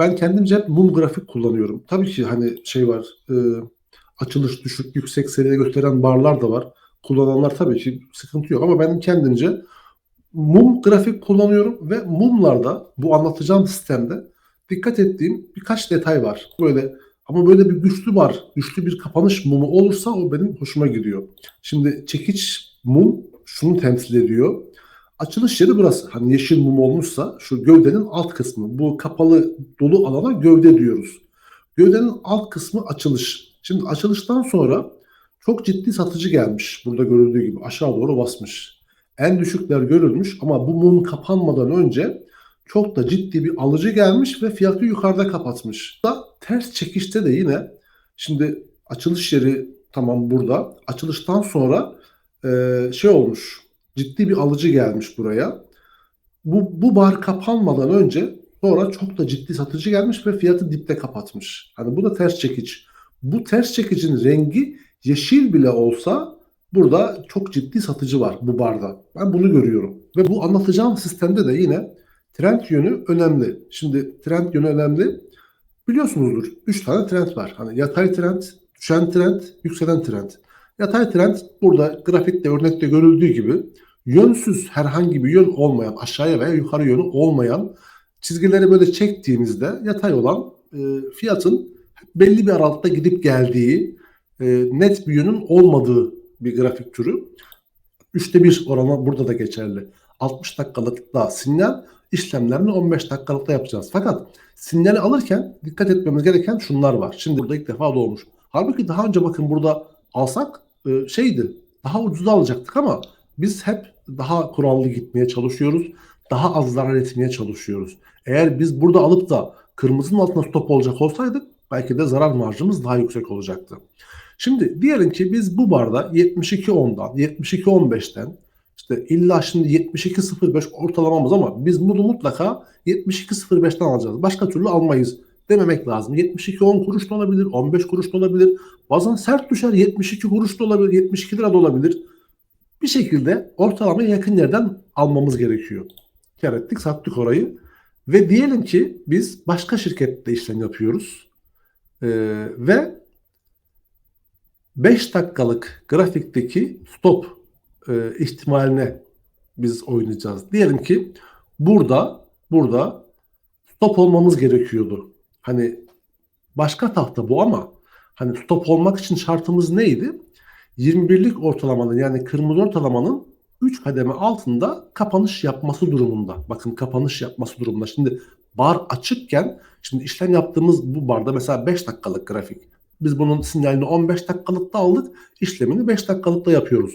ben kendimce hep mum grafik kullanıyorum. Tabii ki hani şey var, e, açılış düşük, yüksek seviyede gösteren barlar da var. Kullananlar tabii ki sıkıntı yok ama ben kendimce mum grafik kullanıyorum ve mumlarda bu anlatacağım sistemde dikkat ettiğim birkaç detay var. Böyle ama böyle bir güçlü bar, güçlü bir kapanış mumu olursa o benim hoşuma gidiyor. Şimdi çekiç mum şunu temsil ediyor. Açılış yeri burası. Hani yeşil mum olmuşsa şu gövdenin alt kısmı. Bu kapalı dolu alana gövde diyoruz. Gövdenin alt kısmı açılış. Şimdi açılıştan sonra çok ciddi satıcı gelmiş. Burada görüldüğü gibi aşağı doğru basmış. En düşükler görülmüş ama bu mum kapanmadan önce çok da ciddi bir alıcı gelmiş ve fiyatı yukarıda kapatmış. Da ters çekişte de yine şimdi açılış yeri tamam burada. Açılıştan sonra e, şey olmuş. Ciddi bir alıcı gelmiş buraya. Bu, bu bar kapanmadan önce sonra çok da ciddi satıcı gelmiş ve fiyatı dipte kapatmış. Hani bu da ters çekiç. Bu ters çekicin rengi yeşil bile olsa burada çok ciddi satıcı var bu barda. Ben bunu görüyorum. Ve bu anlatacağım sistemde de yine trend yönü önemli. Şimdi trend yönü önemli. Biliyorsunuzdur 3 tane trend var. Hani yatay trend, düşen trend, yükselen trend. Yatay trend burada grafikte örnekte görüldüğü gibi yönsüz herhangi bir yön olmayan aşağıya veya yukarı yönü olmayan çizgileri böyle çektiğimizde yatay olan e, fiyatın belli bir aralıkta gidip geldiği e, net bir yönün olmadığı bir grafik türü. Üçte bir oranı burada da geçerli. 60 dakikalıkta sinyal işlemlerini 15 dakikalıkta yapacağız. Fakat sinyali alırken dikkat etmemiz gereken şunlar var. Şimdi burada ilk defa doğmuş. Halbuki daha önce bakın burada alsak e, şeydi daha ucuza alacaktık ama biz hep daha kurallı gitmeye çalışıyoruz. Daha az zarar etmeye çalışıyoruz. Eğer biz burada alıp da kırmızının altına stop olacak olsaydık belki de zarar marjımız daha yüksek olacaktı. Şimdi diyelim ki biz bu barda 72.10'dan 72.15'ten işte illa şimdi 72.05 ortalamamız ama biz bunu mutlaka 72.05'ten alacağız. Başka türlü almayız dememek lazım. 72.10 kuruş da olabilir, 15 kuruş da olabilir. Bazen sert düşer 72 kuruş da olabilir, 72 lira da olabilir. Bir şekilde ortalamaya yakın yerden almamız gerekiyor. Kar ettik, sattık orayı. Ve diyelim ki biz başka şirkette işlem yapıyoruz. Ee, ve 5 dakikalık grafikteki stop e, ihtimaline biz oynayacağız. Diyelim ki burada burada stop olmamız gerekiyordu. Hani başka tahta bu ama hani stop olmak için şartımız neydi? 21'lik ortalamanın yani kırmızı ortalamanın 3 kademe altında kapanış yapması durumunda. Bakın kapanış yapması durumunda. Şimdi bar açıkken şimdi işlem yaptığımız bu barda mesela 5 dakikalık grafik. Biz bunun sinyalini 15 dakikalıkta aldık. işlemini 5 dakikalıkta yapıyoruz.